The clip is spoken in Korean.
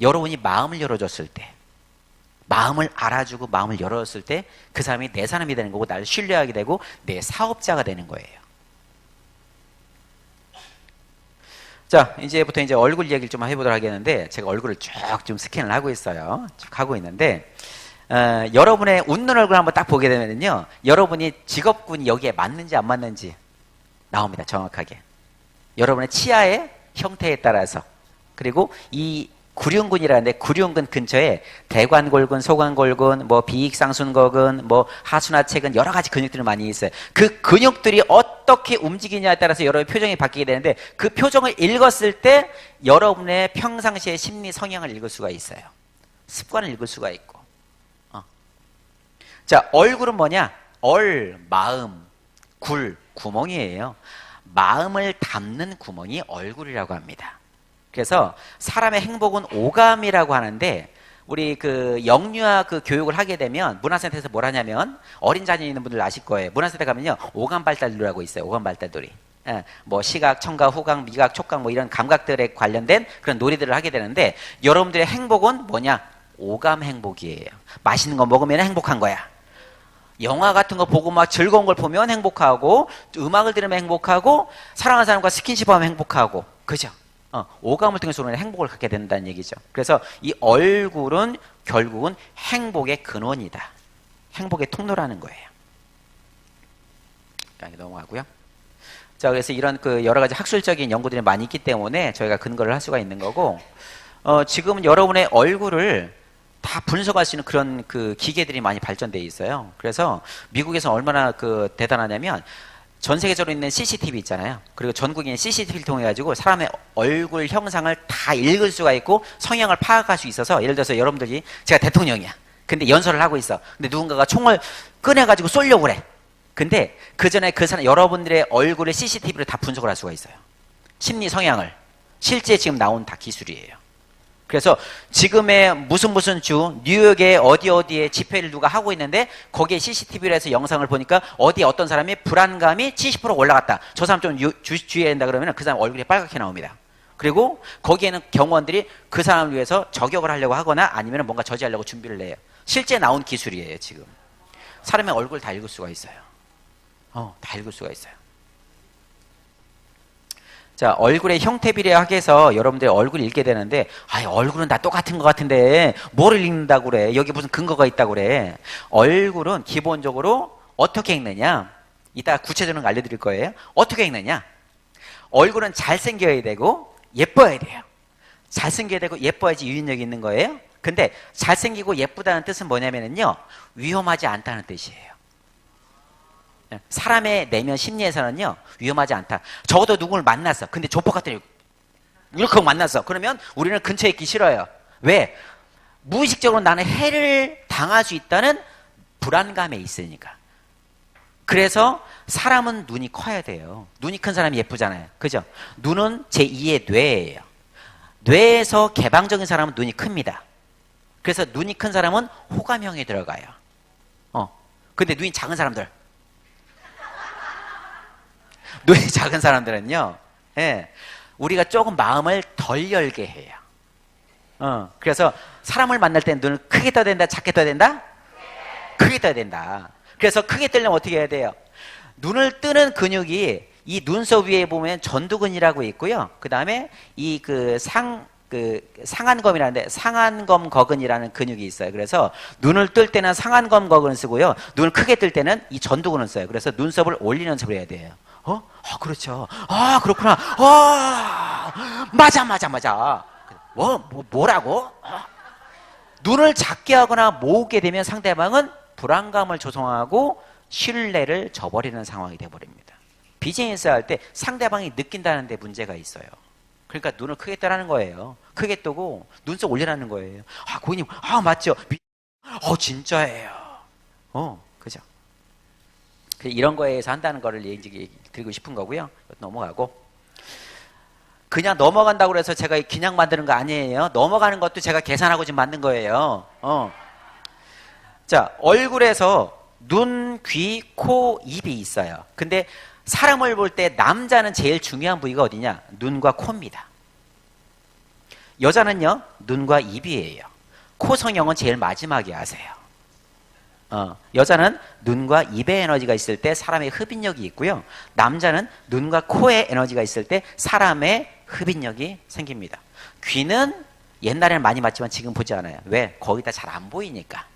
여러분이 마음을 열어줬을 때, 마음을 알아주고 마음을 열어줬을 때 그 사람이 내 사람이 되는 거고 나를 신뢰하게 되고 내 사업자가 되는 거예요. 자, 이제부터 이제 얼굴 이야기를 좀 해보도록 하겠는데 제가 얼굴을 쭉 좀 스캔을 하고 있어요. 쭉 하고 있는데 어, 여러분의 웃는 얼굴 한번 딱 보게 되면요, 여러분이 직업군이 여기에 맞는지 안 맞는지 나옵니다. 정확하게. 여러분의 치아의 형태에 따라서 그리고 이 구륜근이라는데 구륜근 근처에 대관골근, 소관골근, 뭐 비익상순거근, 뭐 하수나체근 여러 가지 근육들이 많이 있어요. 그 근육들이 어떻게 움직이냐에 따라서 여러분의 표정이 바뀌게 되는데 그 표정을 읽었을 때 여러분의 평상시의 심리 성향을 읽을 수가 있어요. 습관을 읽을 수가 있고. 어. 자, 얼굴은 뭐냐? 얼, 마음, 굴, 구멍이에요. 마음을 담는 구멍이 얼굴이라고 합니다. 그래서 사람의 행복은 오감이라고 하는데 우리 그 영유아 그 교육을 하게 되면 문화센터에서 뭘 하냐면 어린 자녀 있는 분들 아실 거예요. 문화센터 가면요 오감 발달도라고 있어요. 오감 발달돌이. 예, 뭐 시각, 청각, 후각, 미각, 촉각 뭐 이런 감각들에 관련된 그런 놀이들을 하게 되는데 여러분들의 행복은 뭐냐? 오감 행복이에요. 맛있는 거 먹으면 행복한 거야. 영화 같은 거 보고 막 즐거운 걸 보면 행복하고 음악을 들으면 행복하고 사랑하는 사람과 스킨십하면 행복하고 그죠? 어, 오감을 통해서 우리는 행복을 갖게 된다는 얘기죠. 그래서 이 얼굴은 결국은 행복의 근원이다. 행복의 통로라는 거예요. 여기 넘어가고요. 자, 그래서 이런 그 여러 가지 학술적인 연구들이 많이 있기 때문에 저희가 근거를 할 수가 있는 거고, 어, 지금은 여러분의 얼굴을 다 분석할 수 있는 그런 그 기계들이 많이 발전돼 있어요. 그래서 미국에서 얼마나 그 대단하냐면 전 세계적으로 있는 CCTV 있잖아요. 그리고 있는 CCTV를 통해 가지고 사람의 얼굴 형상을 다 읽을 수가 있고 성향을 파악할 수 있어서 예를 들어서 여러분들이 제가 대통령이야. 근데 연설을 하고 있어. 근데 누군가가 총을 꺼내 가지고 쏘려고 그래. 근데 그 전에 그 사람 여러분들의 얼굴을 CCTV로 다 분석을 할 수가 있어요. 심리 성향을 실제 지금 나온 다 기술이에요. 그래서 지금의 무슨 무슨 주 뉴욕에 어디 어디에 집회를 누가 하고 있는데 거기에 CCTV를 해서 영상을 보니까 어디에 어떤 사람이 불안감이 70% 올라갔다. 저 사람 좀 유, 주, 주의해야 된다 그러면 그 사람 얼굴이 빨갛게 나옵니다. 그리고 거기에는 경호원들이 그 사람을 위해서 저격을 하려고 하거나 아니면 뭔가 저지하려고 준비를 해요. 실제 나온 기술이에요, 지금. 사람의 얼굴 다 읽을 수가 있어요. 어, 다 읽을 수가 있어요. 자, 얼굴의 형태 비례하게 해서 여러분들이 얼굴 읽게 되는데, 아, 얼굴은 다 똑같은 것 같은데, 뭐를 읽는다고 그래? 여기 무슨 근거가 있다고 그래? 얼굴은 기본적으로 어떻게 읽느냐? 이따 구체적으로 알려드릴 거예요. 어떻게 읽느냐? 얼굴은 잘생겨야 되고, 예뻐야 돼요. 잘생겨야 되고, 예뻐야지 유인력이 있는 거예요. 근데, 잘생기고 예쁘다는 뜻은 뭐냐면요, 위험하지 않다는 뜻이에요. 사람의 내면 심리에서는요 위험하지 않다. 적어도 누구를 만났어. 근데 조폭 같은 이렇게 만났어. 그러면 우리는 근처에 있기 싫어요. 왜? 무의식적으로 나는 해를 당할 수 있다는 불안감에 있으니까. 그래서 사람은 눈이 커야 돼요. 눈이 큰 사람이 예쁘잖아요. 그죠? 눈은 제2의 뇌예요. 뇌에서 개방적인 사람은 눈이 큽니다. 그래서 눈이 큰 사람은 호감형에 들어가요. 어. 근데 눈이 작은 사람들 눈이 작은 사람들은요, 예, 우리가 조금 마음을 덜 열게 해요. 어, 그래서 사람을 만날 때 눈을 크게 떠야 된다, 작게 떠야 된다? 크게 떠야 된다. 그래서 크게 뜨려면 어떻게 해야 돼요? 눈을 뜨는 근육이 이 눈썹 위에 보면 전두근이라고 있고요. 그 다음에 이 그 상, 그 상안검이라는데 상안검 거근이라는 근육이 있어요. 그래서 눈을 뜰 때는 상안검 거근을 쓰고요. 눈을 크게 뜰 때는 이 전두근을 써요. 그래서 눈썹을 올리는 연습을 해야 돼요. 어? 아, 그렇죠. 아, 그렇구나. 아, 맞아, 맞아, 맞아. 뭐, 뭐 뭐라고? 어? 눈을 작게 하거나 모으게 되면 상대방은 불안감을 조성하고 신뢰를 저버리는 상황이 돼버립니다. 비즈니스 할 때 상대방이 느낀다는 데 문제가 있어요. 그러니까 눈을 크게 뜨라는 거예요. 크게 뜨고 눈썹 올리라는 거예요. 아, 고객님, 아, 맞죠? 어, 진짜예요. 어, 그죠? 이런 거에 서 한다는 거를 얘기 드리고 싶은 거고요. 넘어가고. 그냥 넘어간다고 해서 제가 그냥 만드는 거 아니에요. 넘어가는 것도 제가 계산하고 지금 만든 거예요. 어. 자, 얼굴에서 눈, 귀, 코, 입이 있어요. 근데 사람을 볼 때 남자는 제일 중요한 부위가 어디냐? 눈과 코입니다. 여자는요, 눈과 입이에요. 코 성형은 제일 마지막에 하세요. 어, 여자는 눈과 입의 에너지가 있을 때 사람의 흡인력이 있고요. 남자는 눈과 코의 에너지가 있을 때 사람의 흡인력이 생깁니다. 귀는 옛날에는 많이 봤지만 지금 보지 않아요. 왜? 거기다 잘 안 보이니까.